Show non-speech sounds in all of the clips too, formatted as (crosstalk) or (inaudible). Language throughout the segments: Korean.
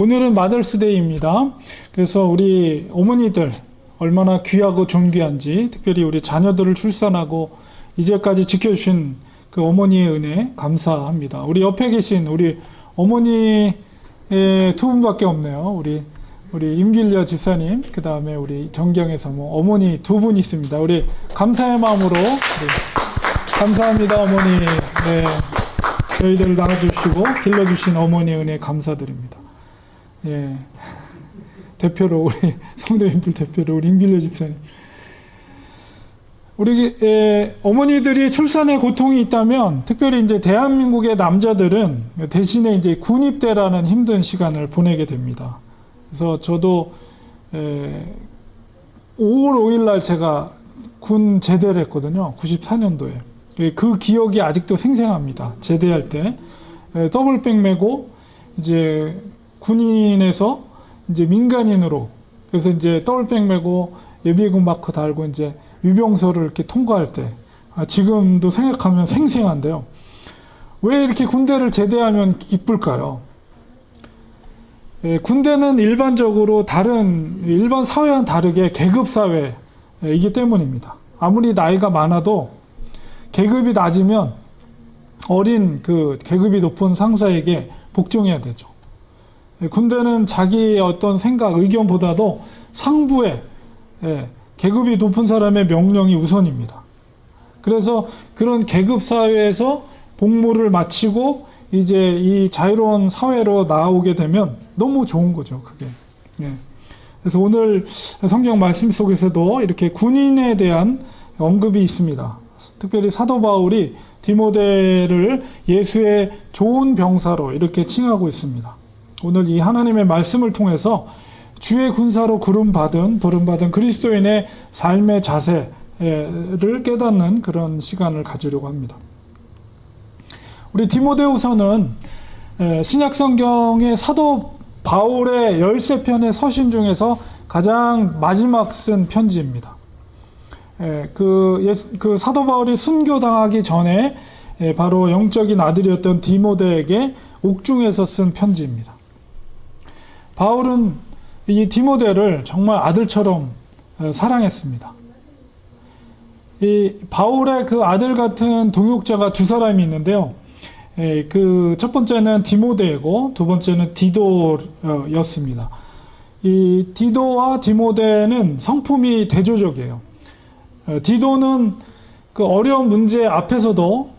오늘은 마더스데이입니다. 그래서 우리 어머니들 얼마나 귀하고 존귀한지 특별히 우리 자녀들을 출산하고 이제까지 지켜주신 그 어머니의 은혜 감사합니다. 우리 옆에 계신 우리 어머니 두 분밖에 없네요. 우리 우리 임길려 집사님 그 다음에 우리 정경에서 뭐 어머니 두 분 있습니다. 우리 감사의 마음으로 우리 감사합니다 어머니. 네. 저희들을 낳아주시고 길러주신 어머니의 은혜 감사드립니다. 예. 대표로 우리 (laughs) 성도님들 대표로 우리 임길려 집사님. 우리 예, 어머니들이 출산에 고통이 있다면 특별히 이제 대한민국의 남자들은 대신에 이제 군입대라는 힘든 시간을 보내게 됩니다. 그래서 저도 예, 5월 5일 날 제가 군 제대를 했거든요. 94년도에. 그 기억이 아직도 생생합니다. 제대할 때 예, 더블백 메고 이제 군인에서 이제 민간인으로 그래서 이제 더블백 메고 예비군 마크 달고 이제 유병소를 이렇게 통과할 때 아, 지금도 생각하면 생생한데요. 왜 이렇게 군대를 제대하면 기쁠까요? 예, 군대는 일반적으로 다른 일반 사회와는 다르게 계급 사회이기 때문입니다. 아무리 나이가 많아도 계급이 낮으면 어린 그 계급이 높은 상사에게 복종해야 되죠. 예, 군대는 자기의 어떤 생각, 의견보다도 상부의 예, 계급이 높은 사람의 명령이 우선입니다. 그래서 그런 계급 사회에서 복무를 마치고 이제 이 자유로운 사회로 나오게 되면 너무 좋은 거죠, 그게. 예. 그래서 오늘 성경 말씀 속에서도 이렇게 군인에 대한 언급이 있습니다. 특별히 사도 바울이 디모데를 예수의 좋은 병사로 이렇게 칭하고 있습니다. 오늘 이 하나님의 말씀을 통해서 주의 군사로 부름받은 부름받은 그리스도인의 삶의 자세를 깨닫는 그런 시간을 가지려고 합니다. 우리 디모데후서는 신약 성경의 사도 바울의 13편의 서신 중에서 가장 마지막 쓴 편지입니다. 그, 그 사도 바울이 순교당하기 전에 바로 영적인 아들이었던 디모데에게 옥중에서 쓴 편지입니다. 바울은 이 디모데를 정말 아들처럼 사랑했습니다. 이 바울의 그 아들 같은 동역자가 두 사람이 있는데요. 그 첫 번째는 디모데이고 두 번째는 디도였습니다. 이 디도와 디모데는 성품이 대조적이에요. 디도는 그 어려운 문제 앞에서도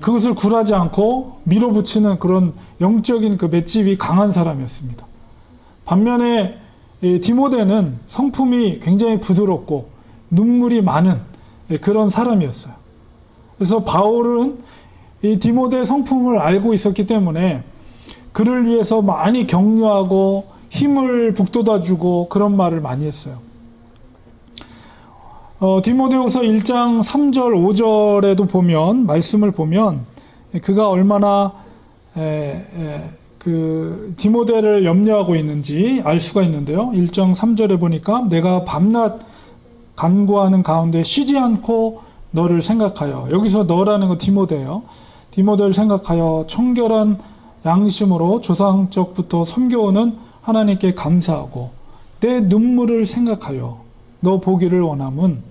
그것을 굴하지 않고 밀어붙이는 그런 영적인 그 맷집이 강한 사람이었습니다. 반면에 디모데는 성품이 굉장히 부드럽고 눈물이 많은 그런 사람이었어요. 그래서 바울은 이 디모데의 성품을 알고 있었기 때문에 그를 위해서 많이 격려하고 힘을 북돋아주고 그런 말을 많이 했어요. 어, 디모데후서 1장 3절 5절에도 보면 말씀을 보면 그가 얼마나 에, 에, 그 디모데를 염려하고 있는지 알 수가 있는데요. 1장 3절에 보니까 내가 밤낮 간구하는 가운데 쉬지 않고 너를 생각하여 여기서 너라는 건 디모데예요. 디모데를 생각하여 청결한 양심으로 조상적부터 섬겨오는 하나님께 감사하고 내 눈물을 생각하여 너 보기를 원함은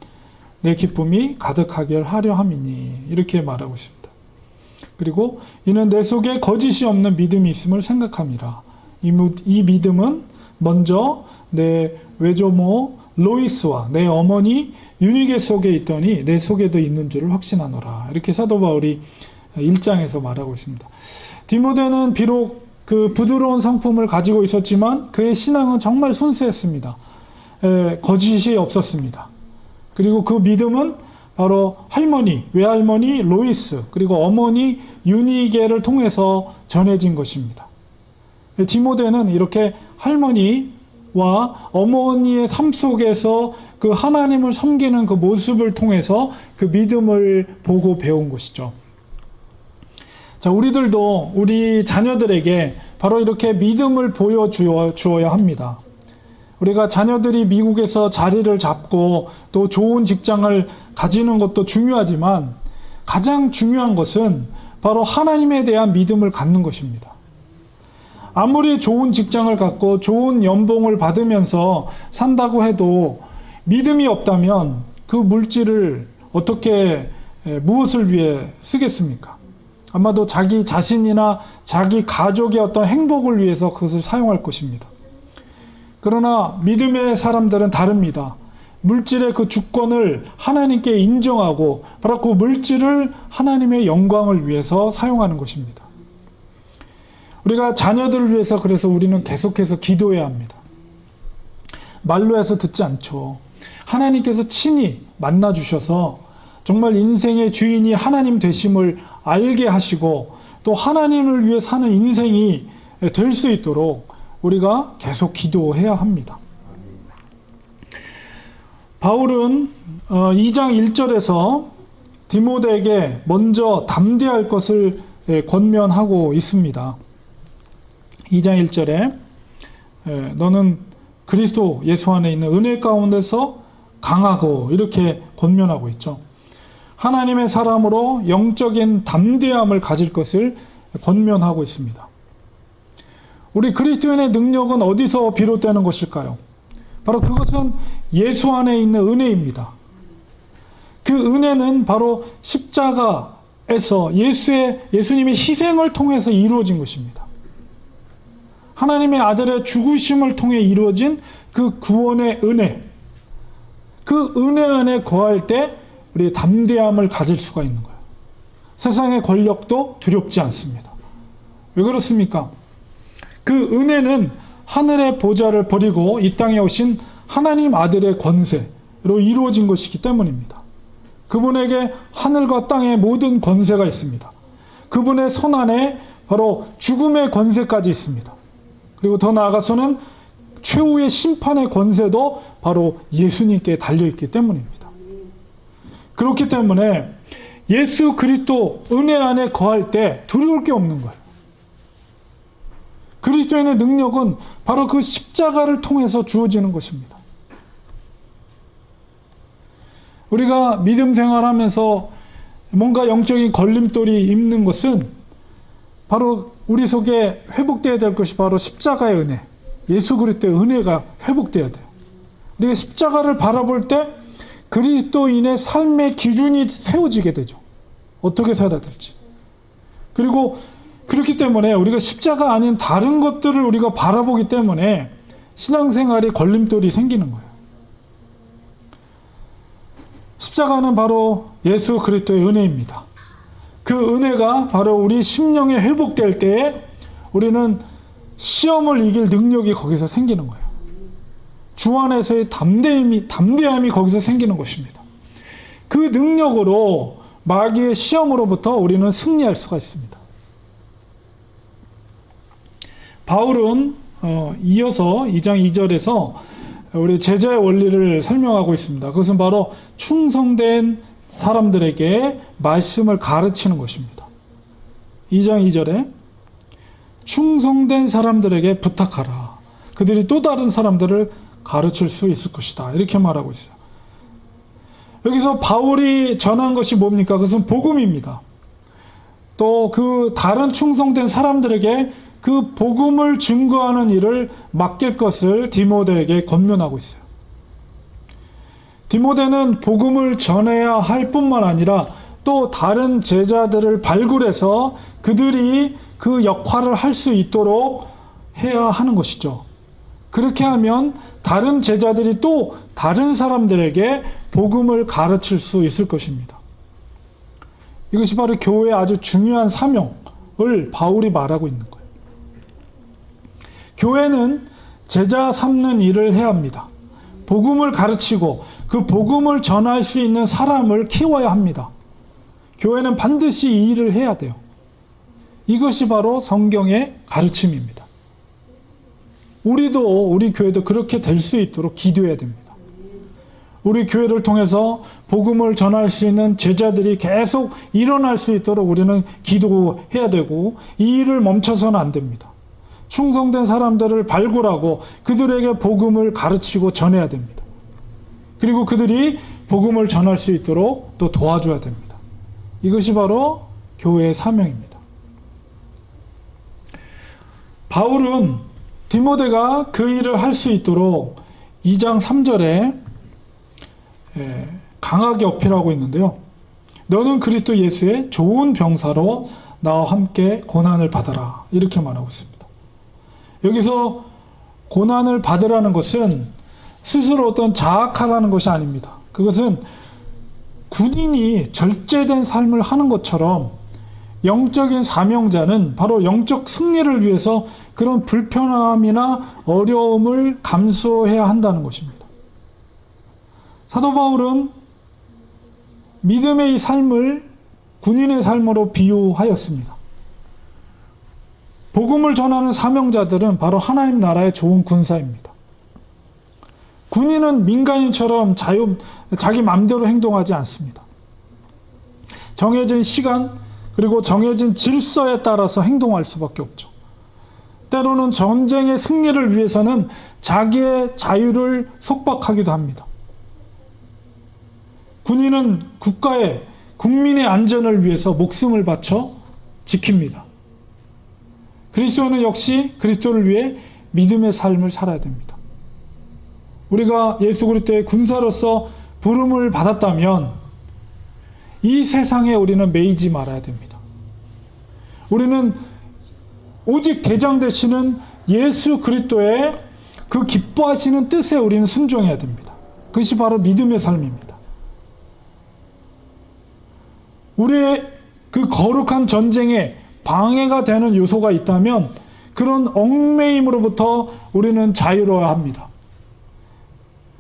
내 기쁨이 가득하게 하려 함이니 이렇게 말하고 있습니다. 그리고 이는 내 속에 거짓이 없는 믿음이 있음을 생각함이라. 이, 이 믿음은 먼저 내 외조모 로이스와 내 어머니 유니게 속에 있더니 내 속에도 있는 줄을 확신하노라. 이렇게 사도 바울이 1장에서 말하고 있습니다. 디모데는 비록 그 부드러운 성품을 가지고 있었지만 그의 신앙은 정말 순수했습니다. 에, 거짓이 없었습니다. 그리고 그 믿음은 바로 할머니, 외할머니 로이스, 그리고 어머니 유니게를 통해서 전해진 것입니다. 디모데는 이렇게 할머니와 어머니의 삶 속에서 그 하나님을 섬기는 그 모습을 통해서 그 믿음을 보고 배운 것이죠. 자, 우리들도 우리 자녀들에게 바로 이렇게 믿음을 보여주어야 합니다. 우리가 자녀들이 미국에서 자리를 잡고 또 좋은 직장을 가지는 것도 중요하지만 가장 중요한 것은 바로 하나님에 대한 믿음을 갖는 것입니다. 아무리 좋은 직장을 갖고 좋은 연봉을 받으면서 산다고 해도 믿음이 없다면 그 물질을 어떻게 에, 무엇을 위해 쓰겠습니까? 아마도 자기 자신이나 자기 가족의 어떤 행복을 위해서 그것을 사용할 것입니다. 그러나 믿음의 사람들은 다릅니다. 물질의 그 주권을 하나님께 인정하고 바로 그 물질을 하나님의 영광을 위해서 사용하는 것입니다. 우리가 자녀들을 위해서 그래서 우리는 계속해서 기도해야 합니다. 말로 해서 듣지 않죠. 하나님께서 친히 만나 주셔서 정말 인생의 주인이 하나님 되심을 알게 하시고 또 하나님을 위해 사는 인생이 될 수 있도록 우리가 계속 기도해야 합니다. 바울은 2장 1절에서 디모데에게 먼저 담대할 것을 예, 권면하고 있습니다. 2장 1절에 예, 너는 그리스도 예수 안에 있는 은혜 가운데서 강하고 이렇게 권면하고 있죠. 하나님의 사람으로 영적인 담대함을 가질 것을 권면하고 있습니다. 우리 그리스도인의 능력은 어디서 비롯되는 것일까요? 바로 그것은 예수 안에 있는 은혜입니다. 그 은혜는 바로 십자가에서 예수의 예수님의 희생을 통해서 이루어진 것입니다. 하나님의 아들의 죽으심을 통해 이루어진 그 구원의 은혜. 그 은혜 안에 거할 때 우리 담대함을 가질 수가 있는 거예요. 세상의 권력도 두렵지 않습니다. 왜 그렇습니까? 그 은혜는 하늘의 보좌를 버리고 이 땅에 오신 하나님 아들의 권세로 이루어진 것이기 때문입니다. 그분에게 하늘과 땅의 모든 권세가 있습니다. 그분의 손 안에 바로 죽음의 권세까지 있습니다. 그리고 더 나아가서는 최후의 심판의 권세도 바로 예수님께 달려있기 때문입니다. 그렇기 때문에 예수 그리스도 은혜 안에 거할 때 두려울 게 없는 거예요. 그리스도인의 능력은 바로 그 십자가를 통해서 주어지는 것입니다. 우리가 믿음 생활하면서 뭔가 영적인 걸림돌이 있는 것은 바로 우리 속에 회복되어야 될 것이 바로 십자가의 은혜, 예수 그리스도의 은혜가 회복되어야 돼요. 우리가 십자가를 바라볼 때 그리스도인의 삶의 기준이 세워지게 되죠. 어떻게 살아야 될지. 그리고 그렇기 때문에 우리가 십자가 아닌 다른 것들을 우리가 바라보기 때문에 신앙생활에 걸림돌이 생기는 거예요. 십자가는 바로 예수 그리스도의 은혜입니다. 그 은혜가 바로 우리 심령에 회복될 때에 우리는 시험을 이길 능력이 거기서 생기는 거예요. 주 안에서의 담대함이, 담대함이 거기서 생기는 것입니다. 그 능력으로 마귀의 시험으로부터 우리는 승리할 수가 있습니다. 바울은 어, 이어서 2장 2절에서 우리 제자의 원리를 설명하고 있습니다. 그것은 바로 충성된 사람들에게 말씀을 가르치는 것입니다. 2장 2절에 충성된 사람들에게 부탁하라. 그들이 또 다른 사람들을 가르칠 수 있을 것이다. 이렇게 말하고 있어요. 여기서 바울이 전한 것이 뭡니까? 그것은 복음입니다. 또 그 다른 충성된 사람들에게 그 복음을 증거하는 일을 맡길 것을 디모데에게 권면하고 있어요. 디모데는 복음을 전해야 할 뿐만 아니라 또 다른 제자들을 발굴해서 그들이 그 역할을 할 수 있도록 해야 하는 것이죠. 그렇게 하면 다른 제자들이 또 다른 사람들에게 복음을 가르칠 수 있을 것입니다. 이것이 바로 교회의 아주 중요한 사명을 바울이 말하고 있는 거예요. 교회는 제자 삼는 일을 해야 합니다. 복음을 가르치고 그 복음을 전할 수 있는 사람을 키워야 합니다. 교회는 반드시 이 일을 해야 돼요. 이것이 바로 성경의 가르침입니다. 우리도 우리 교회도 그렇게 될 수 있도록 기도해야 됩니다. 우리 교회를 통해서 복음을 전할 수 있는 제자들이 계속 일어날 수 있도록 우리는 기도해야 되고 이 일을 멈춰서는 안 됩니다. 충성된 사람들을 발굴하고 그들에게 복음을 가르치고 전해야 됩니다. 그리고 그들이 복음을 전할 수 있도록 또 도와줘야 됩니다. 이것이 바로 교회의 사명입니다. 바울은 디모데가 그 일을 할 수 있도록 2장 3절에 예, 강하게 어필하고 있는데요. 너는 그리스도 예수의 좋은 병사로 나와 함께 고난을 받아라. 이렇게 말하고 있습니다. 여기서 고난을 받으라는 것은 스스로 어떤 자학하라는 것이 아닙니다. 그것은 군인이 절제된 삶을 하는 것처럼 영적인 사명자는 바로 영적 승리를 위해서 그런 불편함이나 어려움을 감수해야 한다는 것입니다. 사도 바울은 믿음의 이 삶을 군인의 삶으로 비유하였습니다. 복음을 전하는 사명자들은 바로 하나님 나라의 좋은 군사입니다. 군인은 민간인처럼 자유, 자기 마음대로 행동하지 않습니다. 정해진 시간, 그리고 정해진 질서에 따라서 행동할 수밖에 없죠. 때로는 전쟁의 승리를 위해서는 자기의 자유를 속박하기도 합니다. 군인은 국가의 국민의 안전을 위해서 목숨을 바쳐 지킵니다. 그리스도는 역시 그리스도를 위해 믿음의 삶을 살아야 됩니다. 우리가 예수 그리스도의 군사로서 부름을 받았다면 이 세상에 우리는 매이지 말아야 됩니다. 우리는 오직 대장 되시는 예수 그리스도의 그 기뻐하시는 뜻에 우리는 순종해야 됩니다. 그것이 바로 믿음의 삶입니다. 우리의 그 거룩한 전쟁에 방해가 되는 요소가 있다면 그런 얽매임으로부터 우리는 자유로워야 합니다.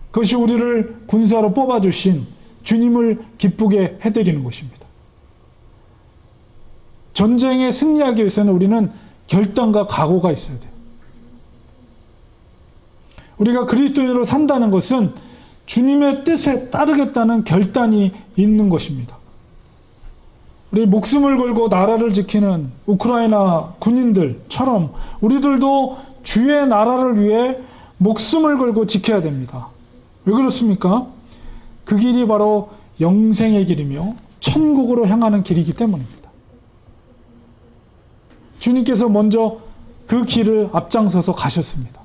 그것이 우리를 군사로 뽑아주신 주님을 기쁘게 해드리는 것입니다. 전쟁에 승리하기 위해서는 우리는 결단과 각오가 있어야 돼요. 우리가 그리스도인으로 산다는 것은 주님의 뜻에 따르겠다는 결단이 있는 것입니다. 우리 목숨을 걸고 나라를 지키는 우크라이나 군인들처럼 우리들도 주의 나라를 위해 목숨을 걸고 지켜야 됩니다. 왜 그렇습니까? 그 길이 바로 영생의 길이며 천국으로 향하는 길이기 때문입니다. 주님께서 먼저 그 길을 앞장서서 가셨습니다.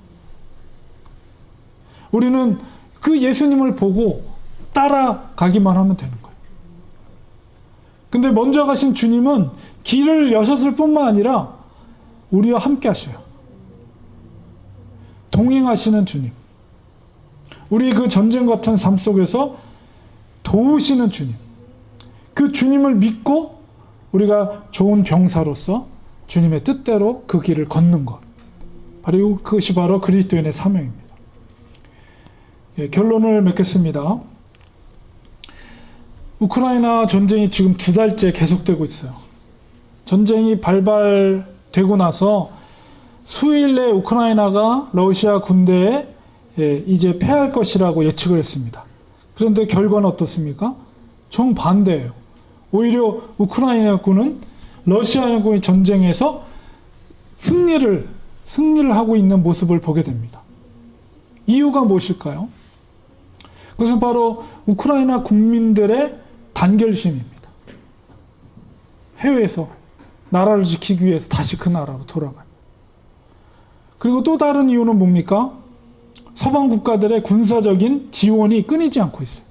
우리는 그 예수님을 보고 따라가기만 하면 되는 거예요. 근데 먼저 가신 주님은 길을 여셨을 뿐만 아니라 우리와 함께 하셔요. 동행하시는 주님. 우리 그 전쟁 같은 삶 속에서 도우시는 주님. 그 주님을 믿고 우리가 좋은 병사로서 주님의 뜻대로 그 길을 걷는 것. 바로 그것이 바로 그리스도인의 사명입니다. 예, 결론을 맺겠습니다. 우크라이나 전쟁이 지금 두 달째 계속되고 있어요. 전쟁이 발발되고 나서 수일 내 우크라이나가 러시아 군대에 예, 이제 패할 것이라고 예측을 했습니다. 그런데 결과는 어떻습니까? 정반대예요. 오히려 우크라이나군은 러시아군의 전쟁에서 승리를 승리를 하고 있는 모습을 보게 됩니다. 이유가 무엇일까요? 그것은 바로 우크라이나 국민들의 단결심입니다. 해외에서 나라를 지키기 위해서 다시 그 나라로 돌아가요. 그리고 또 다른 이유는 뭡니까? 서방 국가들의 군사적인 지원이 끊이지 않고 있어요.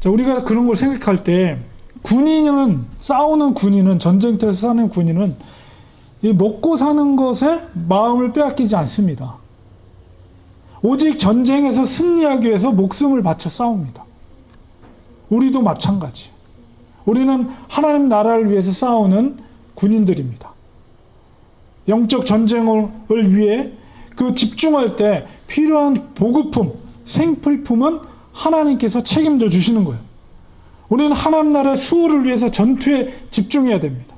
자, 우리가 그런 걸 생각할 때 군인은 싸우는 군인은 전쟁터에서 사는 군인은 이 먹고 사는 것에 마음을 빼앗기지 않습니다. 오직 전쟁에서 승리하기 위해서 목숨을 바쳐 싸웁니다. 우리도 마찬가지. 우리는 하나님 나라를 위해서 싸우는 군인들입니다. 영적 전쟁을 위해 그 집중할 때 필요한 보급품, 생필품은 하나님께서 책임져 주시는 거예요. 우리는 하나님 나라의 수호를 위해서 전투에 집중해야 됩니다.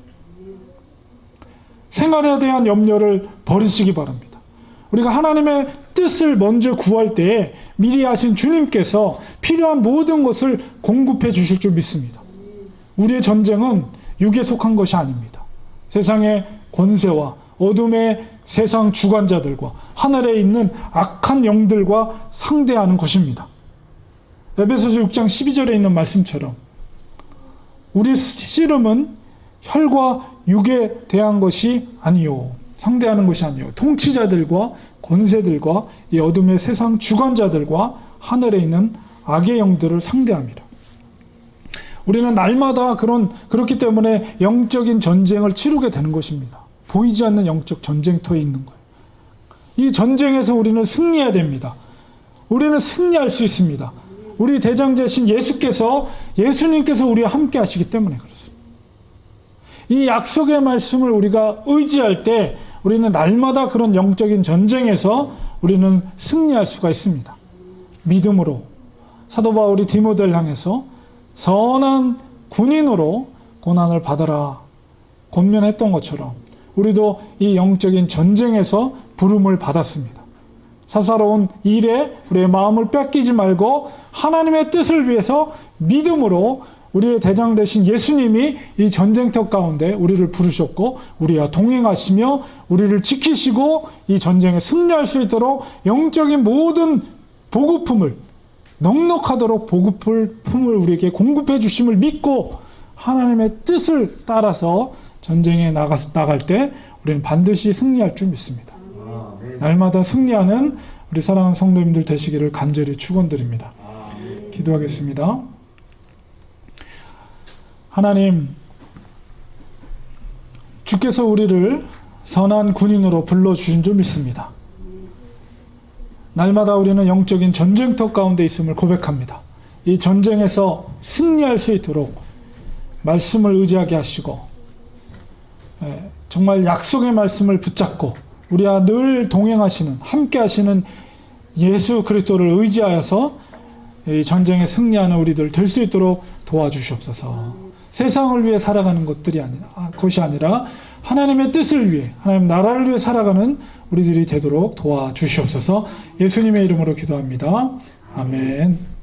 생활에 대한 염려를 버리시기 바랍니다. 우리가 하나님의 뜻을 먼저 구할 때에 미리 하신 주님께서 필요한 모든 것을 공급해 주실 줄 믿습니다. 우리의 전쟁은 육에 속한 것이 아닙니다. 세상의 권세와 어둠의 세상 주관자들과 하늘에 있는 악한 영들과 상대하는 것입니다. 에베소서 6장 12절에 있는 말씀처럼 우리 씨름은 혈과 육에 대한 것이 아니요. 상대하는 것이 아니요. 통치자들과 권세들과 이 어둠의 세상 주관자들과 하늘에 있는 악의 영들을 상대합니다. 우리는 날마다 그런 그렇기 때문에 영적인 전쟁을 치르게 되는 것입니다. 보이지 않는 영적 전쟁터에 있는 거예요. 이 전쟁에서 우리는 승리해야 됩니다. 우리는 승리할 수 있습니다. 우리 대장제신 예수께서 예수님께서 우리와 함께 하시기 때문에 그렇습니다. 이 약속의 말씀을 우리가 의지할 때 우리는 날마다 그런 영적인 전쟁에서 우리는 승리할 수가 있습니다. 믿음으로 사도 바울이 디모데를 향해서 선한 군인으로 고난을 받아라 권면했던 것처럼 우리도 이 영적인 전쟁에서 부름을 받았습니다. 사사로운 일에 우리의 마음을 뺏기지 말고 하나님의 뜻을 위해서 믿음으로 우리의 대장 되신 예수님이 이 전쟁터 가운데 우리를 부르셨고 우리와 동행하시며 우리를 지키시고 이 전쟁에 승리할 수 있도록 영적인 모든 보급품을 넉넉하도록 보급을 품을 우리에게 공급해 주심을 믿고 하나님의 뜻을 따라서 전쟁에 나가, 나갈 때 우리는 반드시 승리할 줄 믿습니다. 날마다 승리하는 우리 사랑하는 성도님들 되시기를 간절히 축원드립니다. 기도하겠습니다. 하나님, 주께서 우리를 선한 군인으로 불러주신 줄 믿습니다. 날마다 우리는 영적인 전쟁터 가운데 있음을 고백합니다. 이 전쟁에서 승리할 수 있도록 말씀을 의지하게 하시고, 예, 정말 약속의 말씀을 붙잡고, 우리와 늘 동행하시는, 함께 하시는 예수 그리스도를 의지하여서 이 전쟁에 승리하는 우리들 될 수 있도록 도와주시옵소서. 세상을 위해 살아가는 것들이 아니라, 것이 아니라 하나님의 뜻을 위해, 하나님 나라를 위해 살아가는 우리들이 되도록 도와주시옵소서. 예수님의 이름으로 기도합니다. 아멘.